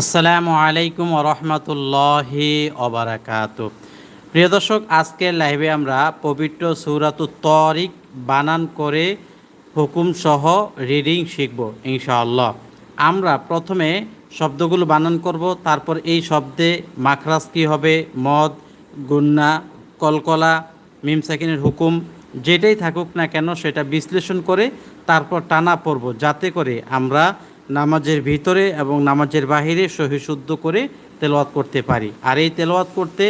আসসালামু আলাইকুম রহমতুল্লাহি অবরাকাত প্রিয় দর্শক, আজকের লাইভে আমরা পবিত্র সৌরাতু তরিক বানান করে হুকুম সহ রিডিং শিখব ইনশাআল্লাহ। আমরা প্রথমে শব্দগুলো বানান করব, তারপর এই শব্দে মাখরাজ কী হবে, মদ, গুন্না, কলকলা, মিম সাকিনের হুকুম, যেটাই থাকুক না কেন সেটা বিশ্লেষণ করে তারপর টানা পড়ব, যাতে করে আমরা নামাজের ভিতরে এবং নামাজের বাহিরে সহি শুদ্ধ করে তেলোয়াত করতে পারি। আর এই তেলোয়াত করতে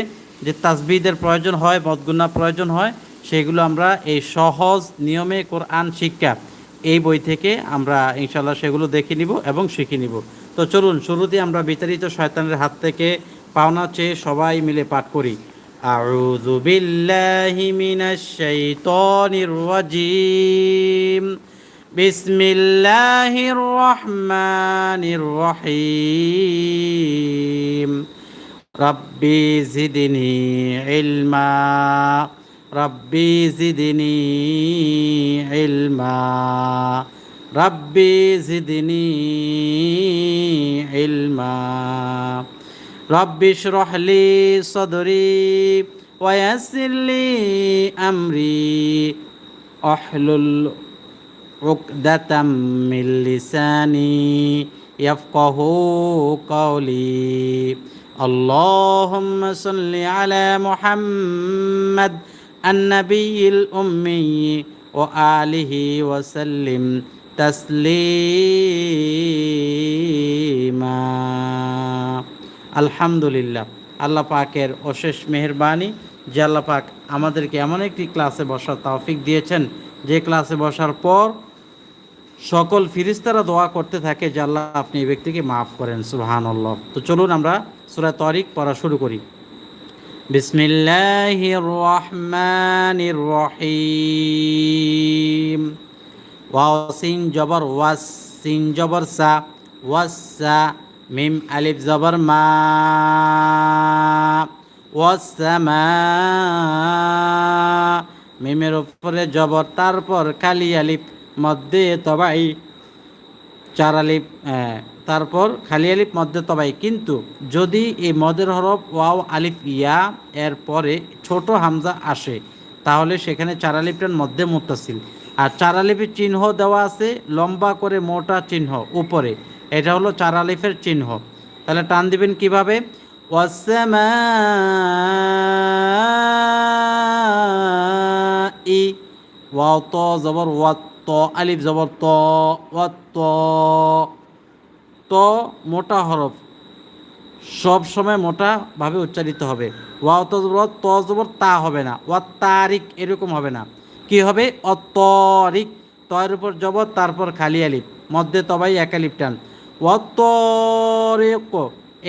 যে তাজবিদের প্রয়োজন হয় মদগুন্না প্রয়োজন হয়, সেগুলো আমরা এই সহজ নিয়মে কোরআন, শিক্ষা এই বই থেকে আমরা ইনশাল্লাহ সেগুলো দেখে নিব এবং শিখে নিব। তো চলুন শুরুতে আমরা বিতাড়িত শয়তানের হাত থেকে পাওনা চেয়ে সবাই মিলে পাঠ করি। আউযু বিল্লাহি মিনাশ শাইতানির রাজিম। بسم الله الرحمن الرحيم ربي زدني علما ربي زدني علما ربي زدني علما رب اشرح لي صدري ويسر لي أمري أحلل عقدة من لساني يفقه قولي اللهم صل على محمد النبي الأمي وآله وسلم تسليما আলহামদুলিল্লাহ আল্লাহ পাকের অশেষ মেহরবানি যে আল্লাহ পাক আমাদেরকে এমন একটি ক্লাসে বসার তৌফিক দিয়েছেন যে ক্লাসে বসার পর সকল ফিরিস্তারা দোয়া করতে থাকে যে আপনি এই ব্যক্তিকে মাফ করেন আল্লাহ তো চলুন আমরা সুরা তরিক পড়া শুরু করি। বিসমিল্লাহির রহমানির রহিম ওয়াও, সিন জবর, ওয়াস, সিন জবর, সা, ওয়াসা মিম, আলিফ, জবর, মা ওয়াসামা মিমের উপরে জবর, তারপর কালি, আলিফ মধ্যে তবাই চার আলিফ তারপর খালি আলিফ মধ্যে তবাই। কিন্তু যদি এই মদের হরফ ওয়াও, আলিফ, ইয়া এর পরে ছোট হামজা আসে, তাহলে সেখানে চার আলিফটার মধ্যে মুতাসিল। আর চার আলিফের চিহ্ন দেওয়া আছে, লম্বা করে মোটা চিহ্ন উপরে। এটা হলো চার আলিফের চিহ্ন। তাহলে টান দিবেন কীভাবে? ই ওয়াও, ত, জবর, ওয়াত। ত, আলিফ জবর ত ত ত, মোটা হরফ। সব সময় মোটাভাবে উচ্চারিত হবে। ওয়াও ত জবর ত জবর তা হবে না। ওয়াত তারিক এরকম হবে না। কি হবে? অতরিক তয়ের উপর জবর, তারপর খালি আলিফ। মধ্যে তবাই এক আলিফ টান। ওয়াতরেক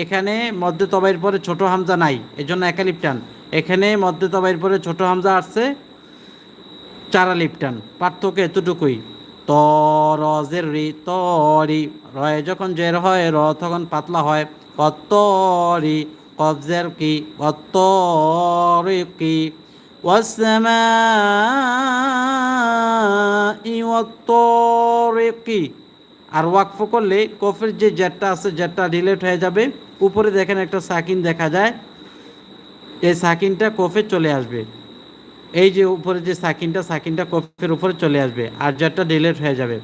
এখানে মধ্যে তবাইয়ের পরে ছোট হামজা নাই এই জন্য একালিপ টান। এখানে মধ্যে তবাইয়ের পরে ছোট হামজা আসছে চারালিপ টান পার্থক্য এতটুকুই। ত রজের রি, তরি, রয়ে যখন জের হয়, র তখন পাতলা হয়। অতরি কবজের কি? অতরি কি? ওয়াসমাই আর ওয়াকফ করলে কফের যে জেটটা আছে জেটটা ডিলেট হয়ে যাবে। উপরে দেখেন একটা সাকিন দেখা যায়। এই সাকিনটা কফে চলে আসবে। এই যে উপরে যে সাকিনটা সাকিনটা কফের উপরে চলে আসবে, আর জেটটা ডিলেট হয়ে যাবে।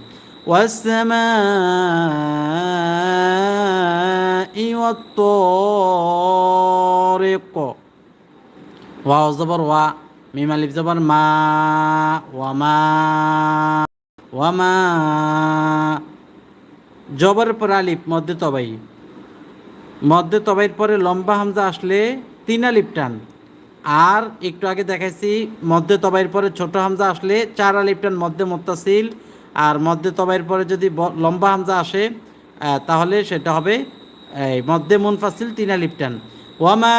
ওয়া জবর ওয়া, মিম জবর মা ওয়ামা ওয়ামা জবরের পর আলিফ, মধ্যে তবাই। মধ্যে তবাইয়ের পরে লম্বা হামজা আসলে তিন আলিফ টান। আর একটু আগে দেখাইছি, মধ্যে তবাইয়ের পরে ছোট হামজা আসলে চার আলিপটান মধ্যে মোত্তাসিল, আর মধ্যে তবাইয়ের পরে যদি লম্বা হামজা আসে তাহলে সেটা হবে, এই মধ্যে মুনফাসিল তিন আলিপটান ওয়ামা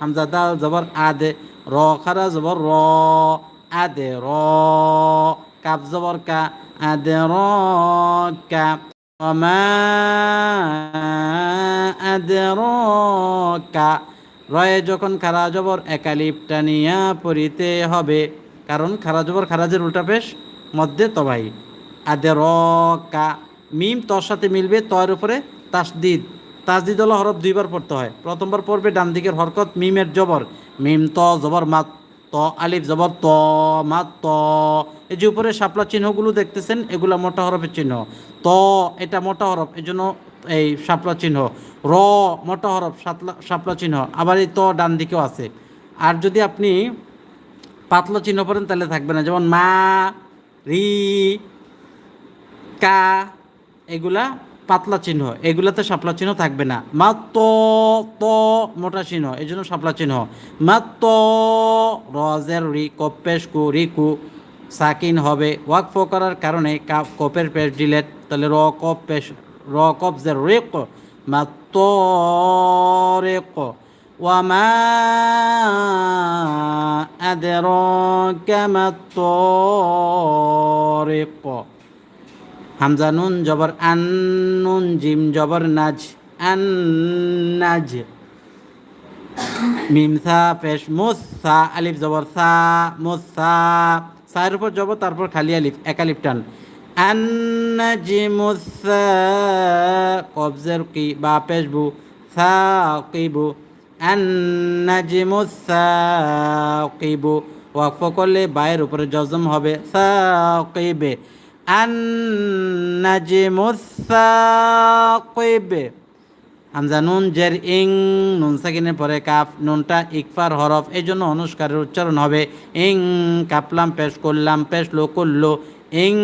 হামজা দাল জবর আদে র, খারা জবর র, আদে র, কাপ জবর কা, আদে র কা। وما أدراك রয়ে যখন খারা জবর একালিপ টানিয়া পড়িতে হবে কারণ খারা জবর খারাজের উল্টা পেশ মধ্যে তবাই আদে র কা মিম তর সাথে মিলবে তয়ের উপরে তাসদিদ তাসদিদ হলো হরফ দুইবার পড়তে হয় প্রথমবার পড়বে ডান দিকের হরকত মিমের জবর মিম ত জবর মাত ত, আলিফ জবর ত, মা ত। এই যে উপরে শাপলা চিহ্নগুলো দেখতেছেন, এগুলো মোটা হরফের চিহ্ন। ত, এটা মোটা হরফ এই জন্য এই শাপলা চিহ্ন। র, মোটা হরফ সাতলা শাপলা চিহ্ন। আবার এই ত ডান দিকেও আছে। আর যদি আপনি পাতলা চিহ্ন পড়েন, তাহলে থাকবে না। যেমন মা, রি, কা, এগুলা পাতলা চিহ্ন এগুলাতে শাপলা চিহ্ন থাকবে না মা ত ত মোটা চিহ্ন এই জন্য শাপলা চিহ্ন মা ত রজের রি কপেশ কু রিকু সাকিন হবে ওয়াকফ করার কারণে কাপ কপের পেশ ডিলেট তাহলে র কপ পেশ র কপ জের রেক মা ত রেক وما أدراك ما الطارق হামজা নুন জবর, আন নুন জিম জবর, নাজ, আন নাজ। মিম, সা, পেশ, মুস আলিফ জবর, সা, মুস, সা। সায়ের উপর জবর, তারপর খালি আলিফ, এক আলিফ টান। আন নাজিমুস কবজের কি বা পেশ বু, সা, কি বু। আন নাজিমুস সা, কি বু। ওয়াকফ করলে বায়ের উপরে জজম হবে, সা কিবে হামজা নুন, জের, ইং, নুন সাকিনের পরে কাফ, নুনটা ইকফার হরফ এই জন্য অনুষ্কারের উচ্চারণ হবে, ইং, কাপলাম, পেশ করলাম, পেশ লো, করল, ইং,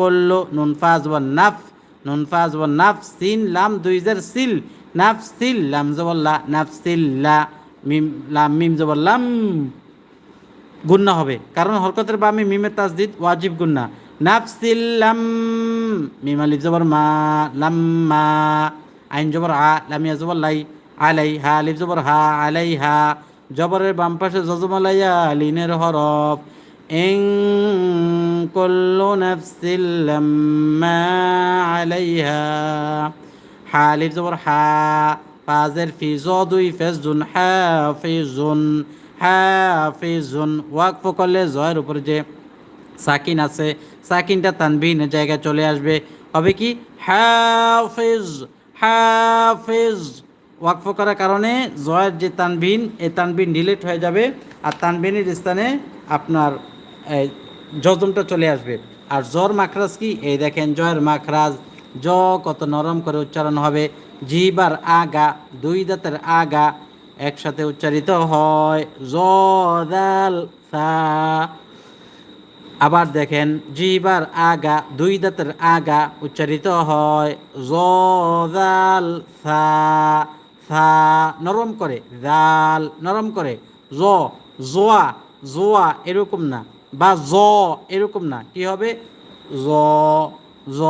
করল, নুন ফাজ ওয়া নাফ, নুন ফাজ ওয়া নাফ, সিন, লাম, দুই জের, সিল, নাফ, সিল, লাম জবল্লা নাফ সিল্লা মিম, লাম, মিম জবল্লাম গুন্না হবে, কারণ হরকতের বা আমি মিমের তাসদিদ ওয়াজিব গুন্না। নাফসিল্লাম মিম আলিফ জবর মা লাম্মা আইন জবর আ লামিয়া জবর লাই, আলাই হা, আলিফ জবর হা, আলাই হা, জবরের বাম পাশে জজমালাইয়া লিনের হরফ। ইং কুল্লু নাফসিল্লাম্মা আলাইহা হা আলিফ জবর হা ফাজের ফি জদুই ফেজুন হাফিজুন হাফিজুন ওয়াকফ করলে জয়ের উপরে যে সাকিন আছে সাকিনটা তানবিন জায়গায় চলে আসবে। হবে কি? হাফিজ হাফিজ। ওয়াকফ করার কারণে জয়ের যে তানবিন এই তানবিন ডিলিট হয়ে যাবে আর তানবিনের স্থানে আপনার জজমটা চলে আসবে। আর জ্বর মাখরাজ কি? এই দেখেন জয়ের মাখরাজ। জ কত নরম করে উচ্চারণ হবে। জিবার আগা, দুই দাঁতের আগা, একসাথে উচ্চারিত হয়। জদাল সা আবার দেখেন, জিবার আগা, দুই দাঁতের আগা উচ্চারিত হয় জাল সা সা নরম করে, জাল, নরম করে, জ, জোয়া জোয়া এরকম না, বা জ এরকম না, কি হবে? জ জ,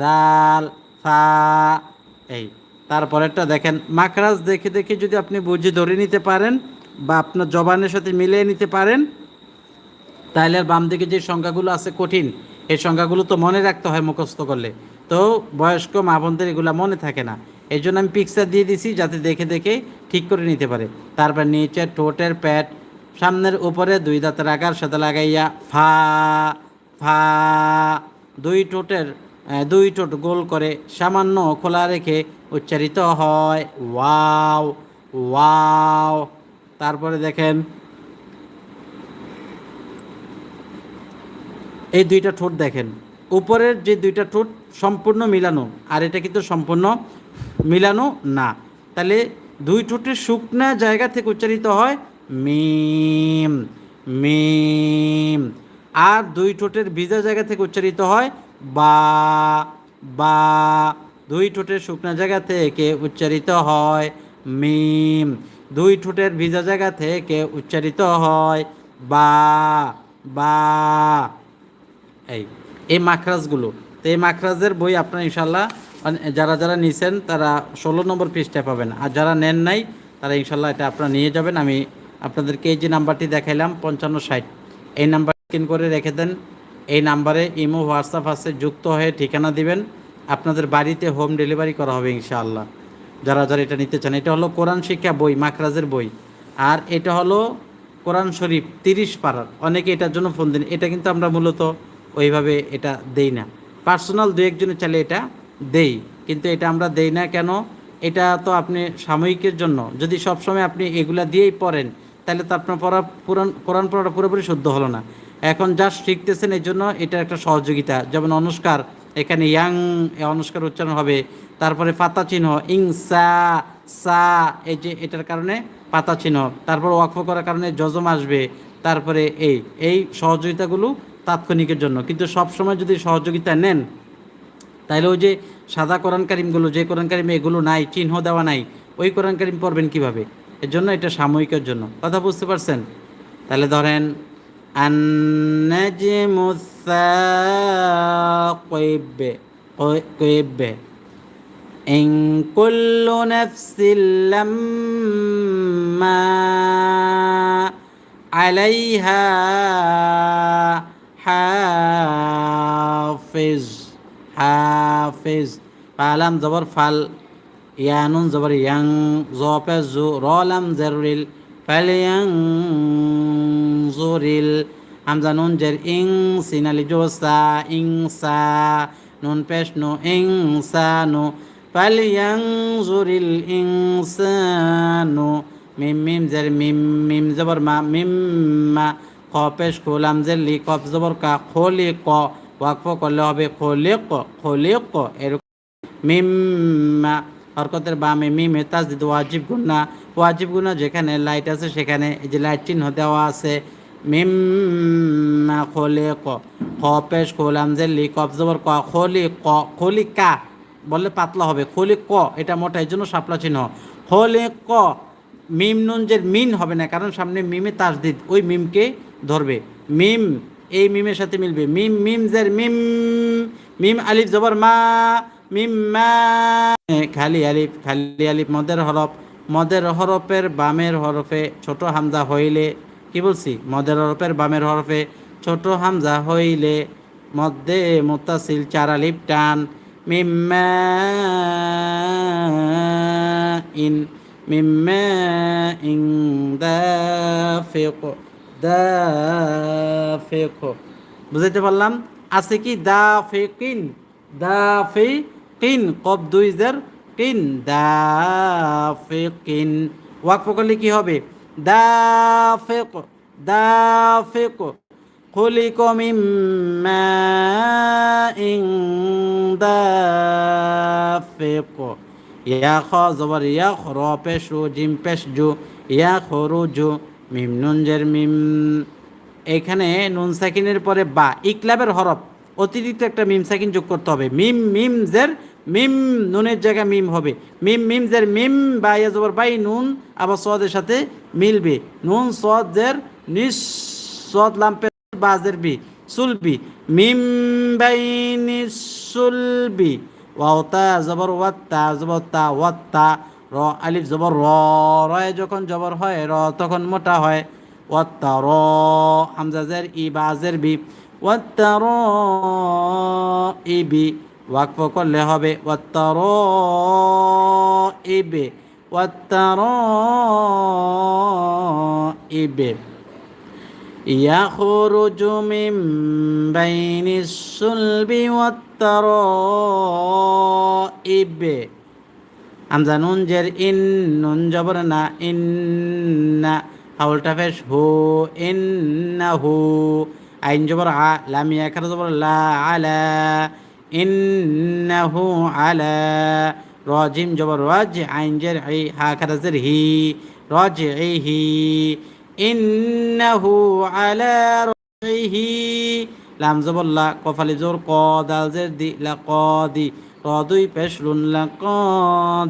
জাল সা এই। তারপরেরটা দেখেন, মাখরাজ দেখে দেখে যদি আপনি বুঝে ধরে নিতে পারেন বা আপনার জবানের সাথে মিলিয়ে নিতে পারেন তাহলে বাম দিকে যে সংখ্যাগুলো আছে কঠিন, এই সংখ্যাগুলো তো মনে রাখতে হয় মুখস্থ করলে। তো বয়স্ক মা বোনদের এগুলো মনে থাকে না। এই জন্য আমি পিকচার দিয়ে দিছি যাতে দেখে দেখে ঠিক করে নিতে পারে। তারপর নিচে ঠোঁটের প্যাট, সামনের উপরে দুই দাঁতের আকার সাথে লাগাইয়া ফা ফা, দুই ঠোঁটের দুই ঠোঁট গোল করে সামান্য খোলা রেখে উচ্চারিত হয় ওয়াও ওয়াও। তারপরে দেখেন এই দুইটা ঠোঁট দেখেন। উপরের যে দুইটা ঠোঁট সম্পূর্ণ মিলানো, আর এটা কিন্তু সম্পূর্ণ মিলানো না। তাহলে দুই ঠোঁটের শুকনা জায়গা থেকে উচ্চারিত হয় মিম মিম। আর দুই ঠোঁটের ভিজা জায়গা থেকে উচ্চারিত হয় বা বা। দুই ঠোঁটের শুকনা জায়গা থেকে উচ্চারিত হয় মিম। দুই ঠোঁটের ভিজা জায়গা থেকে উচ্চারিত হয় বা বা। এই এই মাখরাজগুলো। তো এই মাখরাজের বই আপনারা ইনশাল্লাহ মানে যারা যারা নিছেন তারা ষোলো নম্বর পৃষ্ঠায় পাবেন। আর যারা নেন নাই, তারা ইনশাল্লাহ এটা আপনারা নিয়ে যাবেন। আমি আপনাদেরকে এই যে নাম্বারটি দেখাইলাম, পঞ্চান্ন ষাট। এই নাম্বার স্ক্রিন করে রেখে দেন। এই নাম্বারে ইমো, হোয়াটসঅ্যাপ আছে, যুক্ত হয়ে ঠিকানা দিবেন। আপনাদের বাড়িতে হোম ডেলিভারি করা হবে ইনশাআল্লাহ। যারা যারা এটা নিতে চান, এটা হলো কোরআন শিক্ষা বই, মাখরাজের বই। আর এটা হলো কোরআন শরীফ তিরিশ পাড়ার অনেকে এটার জন্য ফোন দেন। এটা কিন্তু আমরা মূলত ওইভাবে এটা দেই না। পার্সোনাল দু একজনের চাইলে এটা দেই, কিন্তু এটা আমরা দেই না কেন? এটা তো আপনি সাময়িকের জন্য। যদি সবসময় আপনি এগুলা দিয়েই পড়েন, তাহলে তো আপনার পড়া পুরান, কোরআন পড়াটা পুরোপুরি শুদ্ধ হলো না। এখন জাস্ট শিখতেছেন এই জন্য এটা একটা সহযোগিতা। যেমন অনুষ্কার, এখানে ইয়াং অনুষ্কার উচ্চারণ হবে, তারপরে পাতা চিহ্ন, ইং, সা সা, এই যে এটার কারণে পাতা চিহ্ন। তারপর ওয়াকফ করার কারণে যজম আসবে, তারপরে এই এই সহযোগিতাগুলো তাৎক্ষণিকের জন্য কিন্তু সব সময় যদি সহযোগিতা নেন তাহলে ওই যে সাদা কোরআন কারিমগুলো যে কোরআন কারিমে এগুলো নাই চিহ্ন দেওয়া নাই ওই কোরআন কারিম পড়বেন কিভাবে এর জন্য এটা সাময়িকের জন্য কথা বুঝতে পারছেন তাহলে ধরেন আন্নাজিমুসাকিবে إن كل نفس لما عليها হাফিজ হাফিজ। ফালাম জবর ফাল, ইয়ানুন জবর ইয়াং, জপে জু রলাম জরুরিল ফালিয়াং জুরিল। হামজা নুন জের ইং সিনালি জোসা ইংসা নুন পেশ নু ইংসা নু। ফালিয়াং জুরিল ইংসা নু। মিম মিম জের মিম মিম জবর মা, মিম মা। খ পেশ খোলাম যে লি কফ জবর কা খোলি ক ওয়াকফ করলে হবে খোলিক খোলিক, এরকম। মিম্মা হরকতের বামে মিমে, তাজদিদ, ওয়াজিব গুন্না ওয়াজিব গুন্না যেখানে লাইট আছে সেখানে এই যে লাইট চিহ্ন দেওয়া আছে। মিম্মা খোলে ক খ পেশ খোলাম যে লি কফ জবর ক খোলি ক খোলি কা বললে পাতলা হবে। খোলি ক এটা মোটা, এই জন্য সাপলা চিহ্ন। খোলে ক মিম, নুন, যে মিন হবে না, কারণ সামনে মিমে তাজদিদ, ওই মিমকে ধরবে। মিম, এই মিমের সাথে মিলবে। মিম মিম জের, মিম মিম আলিফ জবর মা, মিম মা। খালি আলিফ খালি আলিফ, মদের হরফ। মদের হরফের বামের হরফে ছোট হামজা হইলে, কি বলছি? মদের হরফের বামের হরফে ছোট হামজা হইলে মধ্যে মোতাসিল চার আলিফ টান। মিম্মা ইন মিম্মা ইং দাফিক দাফিক বুঝাইতে পারলাম আছে কি দাফিকিন দাফিকিন কব দুই জার কিন দাফিকিন ওয়াকফ করলে কি হবে দাফিক দাফিক خلق من ماء دافق ইয়া খ জবর ইয়া র পেশ রু জিম পেশ জু ইয়া খরুজু মিম, নুন জের মিম। এখানে নুন সাকিনের পরে বা, ইকলাবের হরফ, অতিরিক্ত একটা মিম সাকিন যোগ করতে হবে। মিম মিম জের, মিম নুনের জায়গায় মিম হবে। মিম মিম জের, মিম বা ইয়া জবর বাই নুন আবার সদের সাথে মিলবে। নুন, সদ, জের, নিস, সদ লাম্পে বাজের বি সুলবি মিম বাই সুলবি ওয়াওতা জবর ওয়াত্তা জবর, তা ওয়াত্তা র আলিফ জবর র রয়ে যখন জবর হয় র তখন মোটা হয় ওয়াত্তা র হামজাজের ই বাজের বি ওয়াত্তা র ই বি ওয়াকফ করলে হবে ওয়াত্তা র ই বে ওয়াত্তা র ই বে يخرج من بين الصلب والترائب আমজা নুন জের ইন, নুন জবর না ইন, না। হাউলটা ফেস হু ইন্না হু। আইন জবর আ লামিয়া খারা জবর লা আলা। ইন্নাহু আলা। রাজিম জবর রাজ, আইন জের ই, হা খারা জের হি। রাজ হি। ইন্নাহু আলা রাজিহি লাম জবর লা কফালি জোর, ক, দাল জের দি, লা ক দি। ক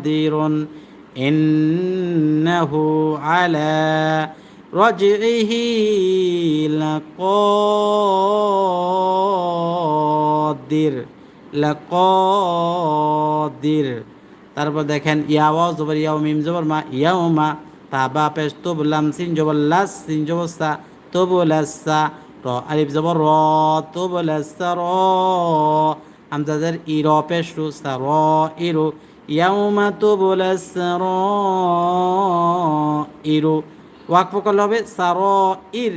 দি রুন ইন্নাহু আলা রাজিহি লাকাদির লাকাদির তারপর দেখেন ইয়াওয়া জবর ইয়াও মিম, জবর মা ইয়াও মা তাবা পেশ তুবলাম সিন, জবর, লাস, সিন, জবর, সা তুবলাসা র, আলিফ, জবর, র তুবলাসা র হামজাদের ই পেশ রু সা র ইরু ইয়াউমা তুবলাসা র ইরু ওয়াকফ করলে হবে সার ইর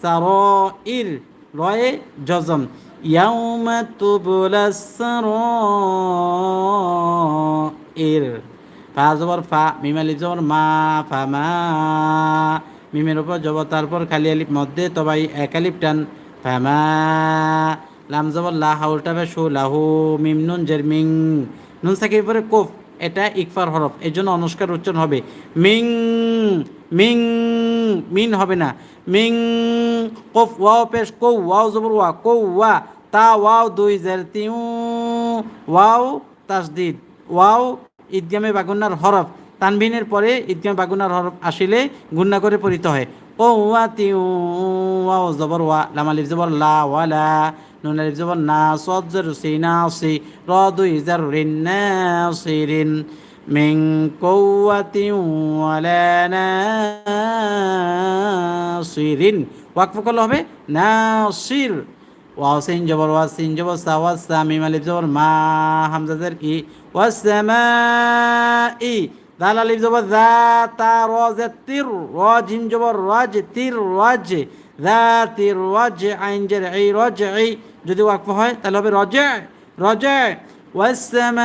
সার ইর রয়ে জজম ইয়াউমা তুবলাস সারাইর ফা জবর ফা, মিম আলিফ জবর মা, ফা মা। মিমের উপর জবর, তারপর খালি আলিফ মধ্যে তবাই এক আলিফ টান, ফা মা। লাম জবর লা হাউলটা বে শু লাহু, মিম, নুন, জের, মিং। নুন সাকির পরে কোফ, এটা ইকফার হরফ এই জন্য অনুষ্কার উচ্চারণ হবে মিং মিং, মিন হবে না, মিং, কফ, ওয়াও পেশ, কৌ, ওয়াও জবর, ওয়া, কৌ, ওয়া, তা, ওয়াও, দুই, জের, তিউ, ওয়াও, তাসদিদ, ওয়াও ঈদগামে বাগুন্নার হরফ তানভিনের পরে ঈদগামে বাগুন্নার হরফ আসিলে গুন্না করে পড়িত হয়। ও ওয়া, তিউ, ওয়াও, জবর, ওয়া লামালিফ জবর, লা ওয়ালা নুন আলিফ জবর না সদ জের সি না সি র দুই জের রিন না সিরিন মিং কৌয়াতি ওয়ালা নাসিরিন। ওয়াকফ করলে হবে নাসির। ওয়াও সিন জবর ওয়া সিন জবর, সা ওয়া সা, মিম আলিফ জবর, মা, হামজা জের ই ওয়াস সামাই। দাল আলিফ জবর দা তা, র, জে, তির, র, জিম জবর রাজ তির রাজ দা তির রাজ আইন জের ই রাজ ই যদি ওয়াকফ হয় তাহলে হবে রজে রজে والسماء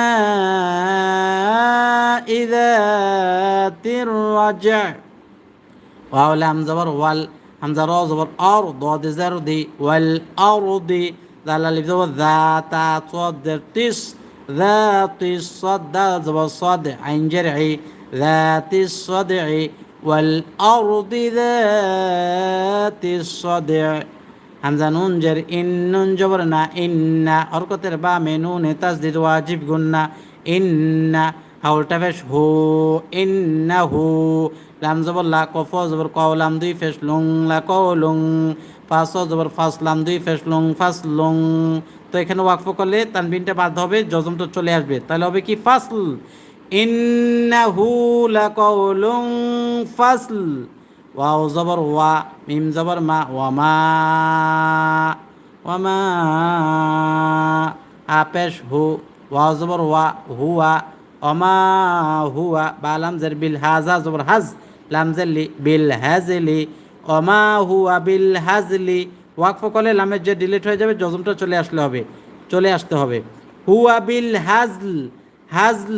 ذات الرجع واو لام زبر وال همزة را زبر أر ضاد زر دي والأرض ذال ألف زبر ذات صاد تس ذات الصد دال زبر صاد عين جرعي ذات الصدع والأرض ذات الصدع হামজা নুন জের ইন নুন জবর না ইন্না হরকতের বা মে নুন তাসদিদ ওয়াজিব গুন্না ইন্না হাউলটা ফেস হু ইন্না হু লাম জবর লা কফ জবর ক লাম দুই ফেস লুং লা ক লুং ফাস জবর ফাস লাম দুই ফেস লুং ফাস লুং তো এখানে ওয়াকফ করলে তানবিনটা বাদ হবে জজমটা চলে আসবে তাহলে হবে কি ফাসল ইন্নাহু লাকাউলুং ফাসল, ওয়াও জবর ওয়া, মিম জবর মা ওয়ামা ওয়ামা আপেশ হু, ওয়াও জবর ওয়া, হুয়া ওমা হুয়া, বা লামজের বিল হাজা জবর হাজ লামজেলি বিল হাজলি ওমা হুয়া বিল হাজলি, ওয়াকফ করলে লামের যে ডিলিট হয়ে যাবে জজমটা চলে আসলে হবে, চলে আসতে হবে। হুয়া বিল হাজল হাজল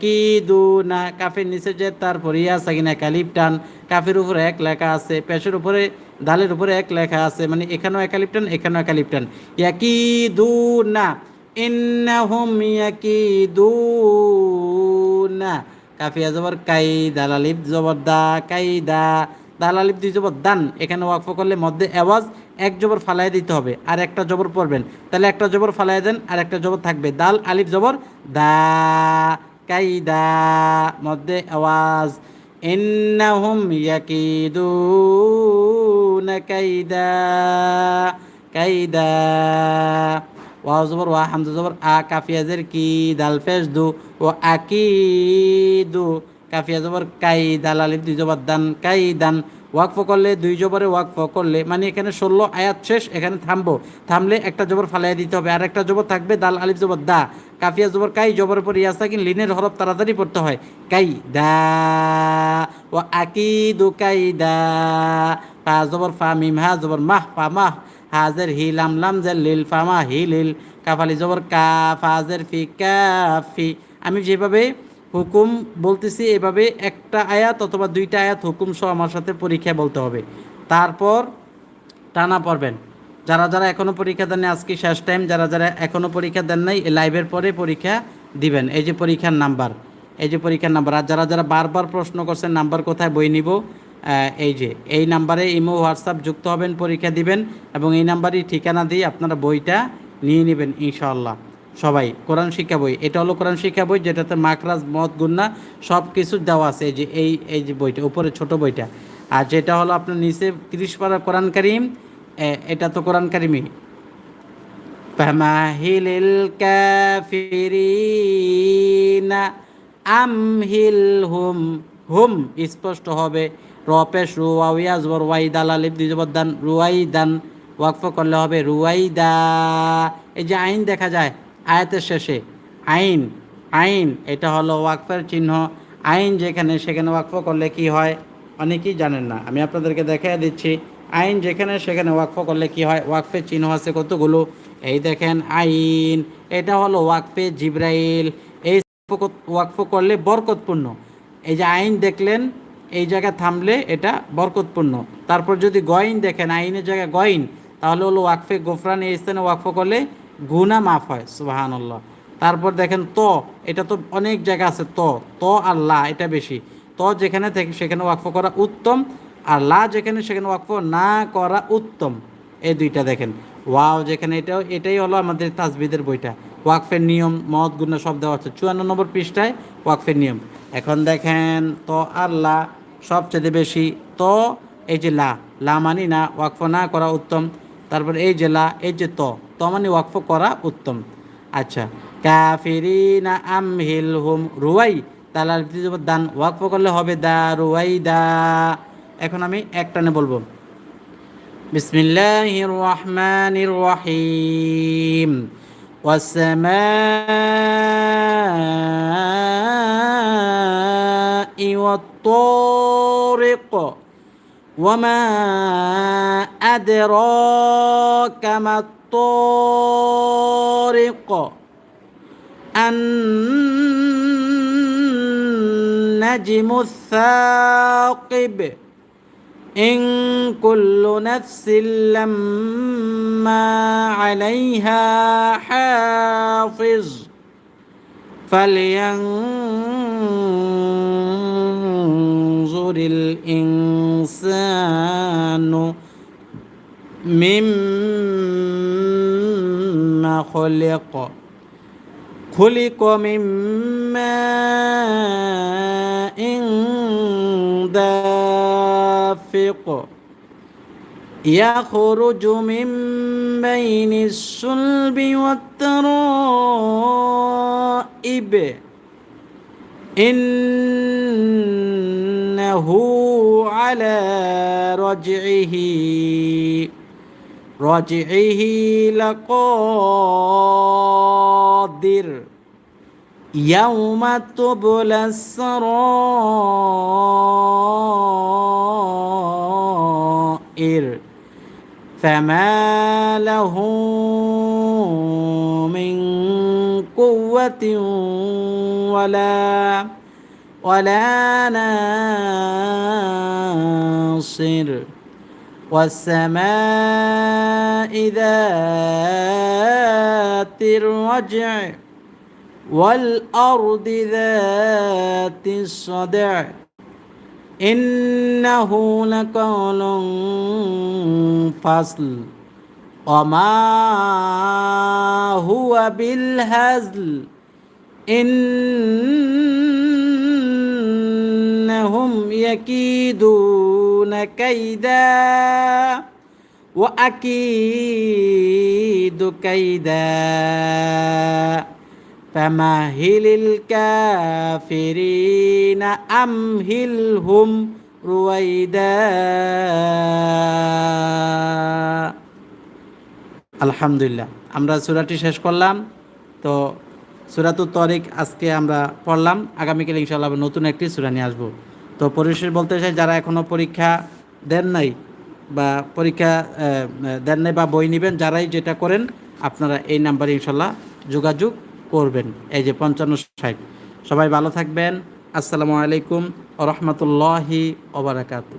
কি দু না কাফের নিচে যে তারপরে ইয়া সাকিন একালিপ টান কাফের উপরে এক লেখা আছে, পেশের উপরে, দালের উপরে এক লেখা আছে মানে এখানেও একালিপ টান এখানেও একালিপ টান কি দু না ইন্নাহুম ইয়াকিদুনা। কাফিয়া জবর কাই দালালিফ জবর দা কাইদা দালালিফ দুই জবর দান, এখানে ওয়াকফ করলে মধ্যে আওয়াজ এক জবর ফালাই দিতে হবে, আর একটা জবর পড়বেন। তাহলে একটা জবর ফালাই দেন, আর একটা জবর থাকবে। দাল, আলিফ জবর দা। কাইদা, মধ্যে আওয়াজ, ইন্নাহুম ইয়াকিদুনা কাইদা কাইদা। ওয়াও জবর ওয়া, হামজা জবর আ, কাফিয়া কি, দাল, ফেস, দু, ও, আকিদু, কাফিয়া জবর কাই দাল দুই জবর দান কাই দান ওয়াকফ করলে, দুই জবরে ওয়াকফ করলে মানে এখানে ষোলো আয়াত শেষ, এখানে থামবো। থামলে একটা জবর ফালাই দিতে হবে, আর একটা জবর থাকবে দাল, আলিফ জবর, দা। কাফিয়া জবর কাই, জবরের পর ইয়াস থাকেন লিনের হরফ তাড়াতাড়ি পড়তে হয়, কাই, দা। ও আকিদু কাই, দা। পা জবর, ফা, মিম, হা জবর, মাহ পা মাহ। হাজের হি, লাম লাম, জের, লিল, ফা ফামা হি, লিল। কাফালি জবর, কা ফাজের ফি কাফি আমি যেভাবে হুকুম বলতেছি এভাবে একটা আয়াত অথবা দুইটা আয়াত হুকুম সহ আমার সাথে পরীক্ষা বলতে হবে। তারপর টানা পড়বেন। যারা যারা এখনও পরীক্ষা দেন আজকে শেষ টাইম যারা যারা এখনও পরীক্ষা দেন নাই লাইভের পরে পরীক্ষা দিবেন। এই যে পরীক্ষার নাম্বার, এই যে পরীক্ষার নাম্বার। আর যারা যারা বারবার প্রশ্ন করছেন, নাম্বার কোথায়, বই নিব এই যে, এই নাম্বারে ইমো, হোয়াটসঅ্যাপ যুক্ত হবেন, পরীক্ষা দিবেন এবং এই নাম্বারই ঠিকানা দিয়ে আপনারা বইটা নিয়ে নেবেন, ইনশাআল্লাহ। সবাই, কোরআন শিক্ষা বই। এটা হলো কোরআন শিক্ষা বই, যেটাতে মাকরাজ মত গুন্না সব কিছু দেওয়া আছে। এই যে, এই এই যে বইটা, উপরে ছোট বইটা। আর যেটা হলো আপনার নিচে তিরিশ পারা কোরআন করিম এটা তো কোরআন করিমই। ফামাহিলিল কাফিরিনা আমহিল হুম হুম স্পষ্ট হবে। রপেশ রুয়াউয়াজ ওর ওয়াইদা লালিব দিজবদ্দান রুয়াইদান, ওয়াকফ করলে হবে রুয়াইদা। এই যে আইন দেখা যায় আয়াতের শেষে, আইন আইন, এটা হলো ওয়াকফের চিহ্ন। আইন যেখানে, সেখানে ওয়াকফ করলে কি হয়? অনেকেই জানেন না। আমি আপনাদেরকে দেখাই দিচ্ছি, আইন যেখানে, সেখানে ওয়াকফ করলে কি হয়? ওয়াকফের চিহ্ন আছে কতগুলো? এই দেখেন, আইন, এটা হলো ওয়াকফে জিব্রাইল। এই ওয়াকফ করলে বরকতপূর্ণ। এই যে আইন দেখলেন, এই জায়গায় থামলে এটা বরকতপূর্ণ। তারপর যদি গয়ন দেখেন, আইনের জায়গায় গয়ন, তাহলে হলো ওয়াকফে গোফরান এই স্থানে ওয়াকফ করলে গুনা মাফ হয় সুবাহান্লাহ তারপর দেখেন ত, এটা তো অনেক জায়গা আছে, ত। ত আর লা, এটা বেশি। ত যেখানে থাকে সেখানে ওয়াকফ করা উত্তম আর লা যেখানে সেখানে ওয়াকফ না করা উত্তম। এই দুইটা দেখেন। ওয়াও যেখানে এটাও এটাই হলো আমাদের তাজবিদের বইটা। ওয়াকফের নিয়ম, মদ গুণা সব দেওয়া আছে। চুয়ান্ন নম্বর পৃষ্ঠায় ওয়াকফের নিয়ম। এখন দেখেন ত আর লা সবচেয়ে বেশি। ত, এই যে লা। লা মানি না, ওয়াকফ না করা উত্তম। তারপর এই যে লা, এই যে ত। ত মানে ওয়াকফ করা উত্তম আচ্ছা কাফিরিনা আমহিল হুম রুয়াই তালার দান ওয়াকফ করলে হবে দা রুয়াই দা এখন আমি একটানে বলবো বিসমিল্লাহির রহমানির রহিম والسماء والطارق وما أدراك ما الطارق النجم الثاقب إن كل نفس لما عليها حافظ فلينظر الإنسان مما خلق. خلق من ماء دافق. يخرج من بين الصلب والترائب. إنه على رجعه. رجعه لقادر. يوم تبلى السرائر. فما له من قوة ولا ولا ناصر والسماء ذات الرجع والأرض ذات الصدع إنه لقول فصل وما هو بالهزل إنهم يكيدون كيدا وأكيد كيدا فمهل الكافرين أمهلهم رويدا আলহামদুলিল্লাহ আমরা সুরাটি শেষ করলাম তো সুরাতুর তরিক আজকে আমরা পড়লাম আগামীকাল ইনশাল্লাহ আবার নতুন একটি সুরা নিয়ে আসবো তো পরিশেষ বলতে চাই, যারা এখনও পরীক্ষা দেন নাই বা পরীক্ষা দেন নাই বা বই নেবেন, যারাই যেটা করেন, আপনারা এই নাম্বারে ইনশাল্লাহ যোগাযোগ করবেন। এই যে পঞ্চান্ন ষাট। সবাই ভালো থাকবেন। আসসালামু আলাইকুম রহমতুল্লাহি ওবরাকাতু